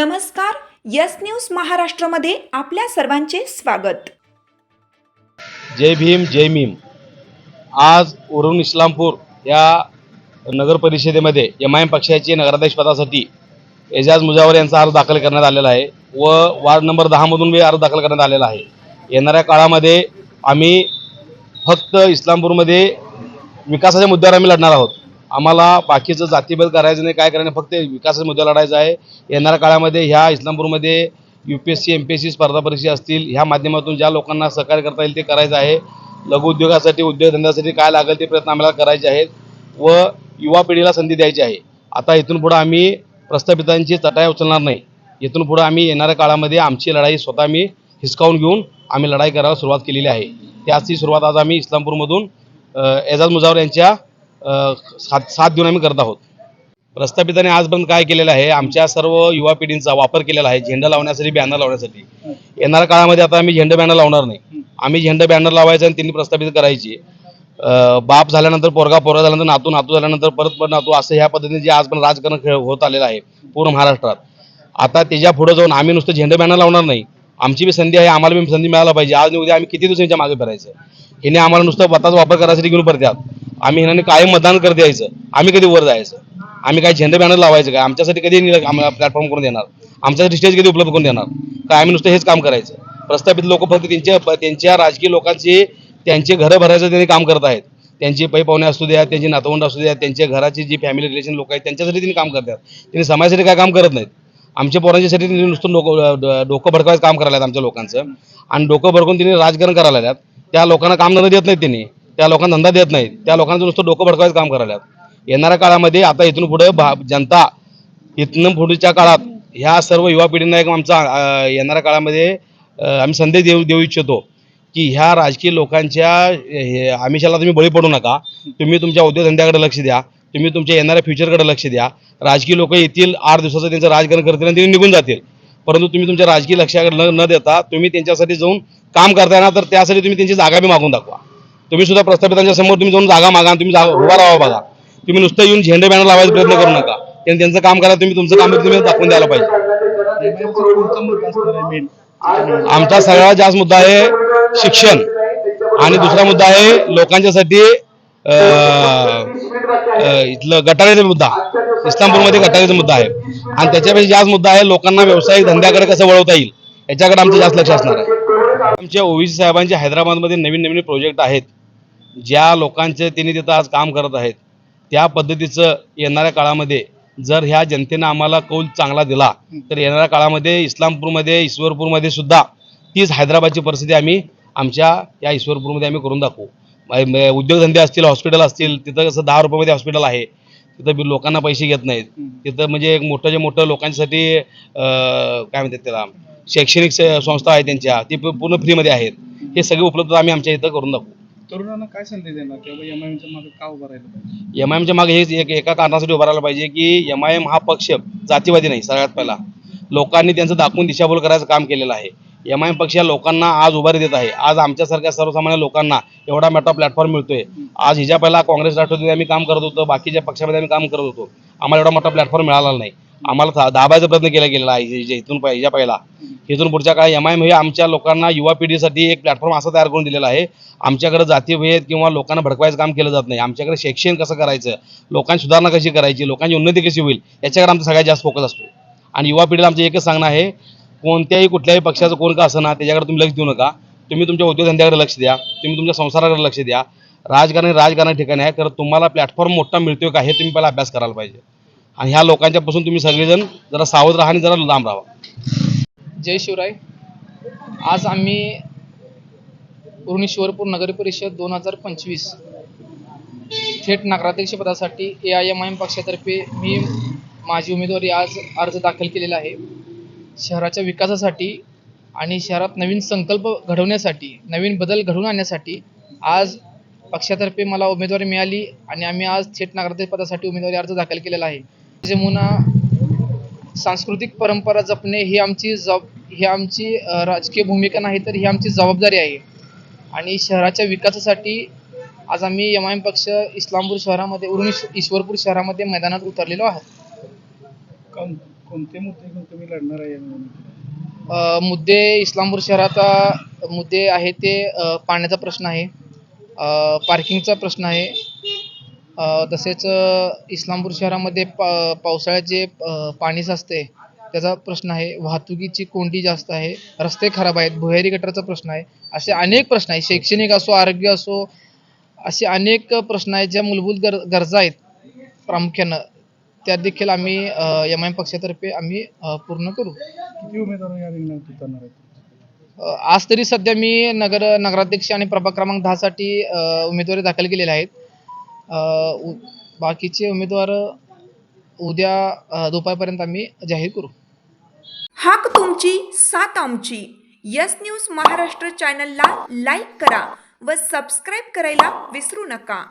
नमस्कार yes news महाराष्ट्रमध्ये आपल्या सर्वांचे स्वागत. जय भीम जय भीम आज उरुण इस्लामपूर या नगर परिषदेमध्ये एम आय एम पक्षाचे नगराध्यक्ष पदासाठी एजाज मुजावर यांचा अर्ज दाखल करण्यात आलेला आहे व वार्ड नंबर दहामधून बी अर्ज दाखल करण्यात आलेला आहे. येणाऱ्या काळामध्ये आम्ही फक्त इस्लामपूरमध्ये विकासाच्या मुद्द्यावर आम्ही लढणार आहोत. आम्हाला बाकीचं जातीभेद करायचं नाही काय करायचं फक्त विकासाच्या मुद्दा लढायचं आहे. येणाऱ्या काळामध्ये ह्या इस्लामपूरमध्ये U P S C M P S C स्पर्धा परीक्षा असतील. ह्या माध्यमातून ज्या लोकांना सहकार्य करता येईल ते करायचं आहे. लघुउद्योगासाठी उद्योगधंद्यासाठी काय लागेल ते प्रयत्न आम्हाला करायचे आहेत व युवा पिढीला संधी द्यायची आहे. आता इथून पुढं आम्ही प्रस्थापितांची चटाई उचलणार नाही. इथून पुढं आम्ही येणाऱ्या काळामध्ये आमची लढाई स्वतः मी हिसकावून घेऊन आम्ही लढाई करायला सुरुवात केलेली आहे. त्याची सुरुवात आज आम्ही इस्लामपूरमधून एजाज मुजावर यांच्या साथ साथ देऊन आम्ही करत आहोत. प्रस्थापितांनी आजपर्यंत काय केलेलं आहे आमच्या सर्व युवा पिढींचा वापर केलेला आहे झेंडा लावण्यासाठी बॅनर लावण्यासाठी. येणाऱ्या काळामध्ये आता आम्ही झेंडा बॅनर लावणार नाही. आम्ही झेंडा बॅनर लावायचा आणि त्यांनी प्रस्थापित करायची. बाप झाल्यानंतर पोरगा पोरगा झाल्यानंतर नातू नातू झाल्यानंतर परत परत नातू असं ह्या पद्धतीने जे आज पण राजकारण खेळ होत आलेलं आहे पूर्ण महाराष्ट्रात. आता त्याच्या पुढे जाऊन आम्ही नुसतं झेंडा बॅनर लावणार नाही. आमची बी संधी आहे आम्हाला बी संधी मिळायला पाहिजे. आज उद्या आम्ही किती दिवसांच्या मागे फिरायचं? हिने आम्हाला नुसतं स्वतःचा वापर करायसाठी घेऊन पडतात आम्ही हिनाने कायम मतदान कर द्यायचं आम्ही कधी वर जायचं. आम्ही काय झेंडे बॅनर लावायचं काय? आमच्यासाठी कधी नि- आम्हाला प्लॅटफॉर्म करून देणार? आमच्यासाठी स्टेज कधी उपलब्ध करून देणार? काय आम्ही नुसतं हेच काम करायचं. प्रस्थापित लोक फक्त त्यांच्या त्यांच्या राजकीय लोकांची त्यांचे घरं भरायचं त्यांनी काम करत आहेत. त्यांचे पै पाहुणे असू द्या त्यांची नातवंड असू द्या त्यांच्या घराची जी फॅमिली रिलेशन लोक आहेत त्यांच्यासाठी त्यांनी काम करतात. त्यांनी समाजासाठी काय काम करत नाहीत. आमच्या पोरांच्यासाठी त्यांनी नुसतं डोकं डोकं भडकवायचं काम करायला आहेत आमच्या लोकांचं. आणि डोकं भडकून त्यांनी राजकारण करायला आहेत त्या लोकांना काम धंदा देत नाहीत त्यांनी. त्या लोकांना धंदा देत नाही त्या लोकांचं नुसतं डोकं भडकवायचं काम करायला येणाऱ्या काळामध्ये आता इथून पुढे भा जनता इथनं पुढच्या काळात ह्या सर्व युवा पिढींना एक आमचा येणाऱ्या काळामध्ये आम्ही संदेश देऊ देऊ इच्छितो की ह्या राजकीय लोकांच्या आमिषाला तुम्ही बळी पडू नका. तुम्ही तुमच्या उद्योगधंद्याकडे लक्ष द्या. तुम्ही तुमच्या येणाऱ्या फ्युचरकडे लक्ष द्या. राजकीय लोक येतील आठ दिवसाचं त्यांचं राजकारण करतील आणि ते निघून जातील. परंतु तुम्ही तुमच्या राजकीय लक्षाकडे न देता तुम्ही त्यांच्यासाठी जाऊन काम करताना तर त्यासाठी तुम्ही त्यांची जागा बी मागून दाखवा. तुम्ही सुद्धा प्रस्थापितांच्या समोर तुम्ही जाऊन जागा मागा तुम्ही जागा उभा राहा बघा. तुम्ही नुसतं येऊन झेंडे बॅनर लावायचा प्रयत्न करू नका. त्यांनी त्यांचं काम करा तुम्ही तुमचं काम तुम्ही दाखवून द्यायला पाहिजे. आमचा सगळ्यात जास्त मुद्दा आहे शिक्षण. आणि दुसरा मुद्दा आहे लोकांच्यासाठी इथलं गटारीचा मुद्दा. इस्लामपूरमध्ये गटारीचा मुद्दा आहे. आणि त्याच्यापेक्षा जास्त मुद्दा आहे लोकांना व्यावसायिक धंद्याकडे कसं वळवता येईल याच्याकडे आमचं जास्त लक्ष असणार आहे. आमच्या ओवीसी साहेबांचे हैदराबादमध्ये नवीन नवीन प्रोजेक्ट आहेत. ज्या लोकांचे त्यांनी तिथं आज काम करत आहेत त्या पद्धतीचं येणाऱ्या काळामध्ये जर ह्या जनतेनं आम्हाला कौल चांगला दिला तर येणाऱ्या काळामध्ये इस्लामपूरमध्ये ईश्वरपूरमध्ये सुद्धा तीच हैदराबादची परिस्थिती आम्ही आमच्या या ईश्वरपूरमध्ये आम्ही करून दाखवू. उद्योगधंदे असतील हॉस्पिटल असतील तिथं कसं दहा रुपयामध्ये हॉस्पिटल आहे तिथं बी लोकांना पैसे घेत नाहीत. तिथं म्हणजे एक मोठं जे मोठं लोकांसाठी काय म्हणतात त्याला शैक्षणिक संस्था आहे त्यांच्या ते पूर्ण फ्रीमध्ये आहेत. हे सगळे उपलब्ध आम्ही आमच्या इथं करून दाखवू. तरुणांना काय संधी देणार? किंवा एम आय एमच्या मागे का उभं राहिलं पाहिजे? एम आय एमच्या मागे हेच एक एका कारणासाठी उभं राहिला पाहिजे की एम आय एम हा पक्ष जातीवादी नाही सगळ्यात पहिला. लोकांनी त्यांचं दाखवून दिशाभूल करायचं काम केलेलं आहे. एम आय एम पक्ष या लोकांना आज उभारी देत आहे. आज आमच्यासारख्या सर्वसामान्य लोकांना एवढा मोठा प्लॅटफॉर्म मिळतोय. आज हिच्या पहिला काँग्रेस राष्ट्रवादीमध्ये आम्ही काम करत होतो बाकीच्या पक्षामध्ये आम्ही काम करत होतो. आम्हाला एवढा मोठा प्लॅटफॉर्म मिळाला नाही. आम्हाला दा- दाबायचा प्रयत्न केला गेलेला आहे. हि- इथून पहि- पहिला. इथून पुढच्या काळात एम आय एम हे आमच्या लोकांना युवा पिढीसाठी एक प्लॅटफॉर्म असा तयार करून दिलेला आहे. आमच्याकडे जातीभेद किंवा लोकांना भडकवायचं काम केलं जात नाही. आमच्याकडे शिक्षण कसं करायचं? लोकांची सुधारणा कशी करायची? लोकांची उन्नती कशी होईल? याच्याकडे आमचा सगळ्यात जास्त फोकस असतो. आणि युवा पिढीला आमचं एकच सांगणं आहे कोणत्याही कुठल्याही पक्षाचं कोण का असं ना त्याच्याकडे तुम्ही लक्ष देऊ नका. तुम्ही तुमच्या उद्योगधंद्याकडे लक्ष द्या. तुम्ही तुमच्या संसाराकडे लक्ष द्या. राजकारण हे राजकारण ठिकाणी आहे तर तुम्हाला प्लॅटफॉर्म मोठा मिळतोय का हे तुम्ही पहिला अभ्यास करायला पाहिजे. आणि ह्या लोकांच्यापासून तुम्ही सगळेजण जरा सावध राहा आणि जरा लांब राहा. जय शिवराय. आज आम्ही भुवनेश्वरपूर नगर परिषद दोन हजार पंचवीस थेट नगराध्यक्षपदासाठी A I M I M पक्षातर्फे मी माझी उमेदवारी आज अर्ज दाखल केलेला आहे. शहराच्या विकासासाठी आणि शहरात नवीन संकल्प घडवण्यासाठी नवीन बदल घडवून आणण्यासाठी आज पक्षातर्फे मला उमेदवारी मिळाली आणि आम्ही आज थेट नगराध्यक्षपदासाठी उमेदवारी अर्ज दाखल केलेला आहे. जमुना सांस्कृतिक परंपरा जपणे ही आमची जब ही आमची राजकीय भूमिका नाही तर ही आमची जबाबदारी आहे. आणि शहराच्या विकासासाठी आज आम्ही एम आय एम पक्ष इस्लामपूर शहरामध्ये उरून ईश्वरपूर शहरामध्ये मैदानात उतरलेलो आहोत. कोण कोणते मुद्दे घेऊन तुम्ही लढणार आहे मुद्दे इस्लामपूर शहराचा मुद्दे आहे ते पाण्याचा प्रश्न आहे. पार्किंगचा प्रश्न आहे. तसेच इस्लामपूर शहरामध्ये पा पावसाळ्यात जे पाणी साचते त्याचा प्रश्न आहे. वाहतुकीची कोंडी जास्त आहे. रस्ते खराब आहेत. भुयारी गटारचा प्रश्न आहे. असे अनेक प्रश्न आहेत. शैक्षणिक असो आरोग्य असो असे अनेक प्रश्न आहेत ज्या मूलभूत गर गरजा आहेत प्रामुख्यानं. त्या देखील आम्ही एम आय पक्षातर्फे आम्ही पूर्ण करू. किती उमेदवार या रिंगणात उतरणार आहेत? अ, आज तरी सध्या मी नगर नगराध्यक्ष आणि प्रभाग क्रमांक दहासाठी उमेदवारी दाखल केलेल्या आहेत. उ- बाकीचे उमेदवार उद्या दुपारपर्यंत आम्ही जाहीर करू. हाक तुमची साथ आमची. यस न्यूज महाराष्ट्र चॅनलला लाईक करा व सबस्क्राईब करायला विसरू नका.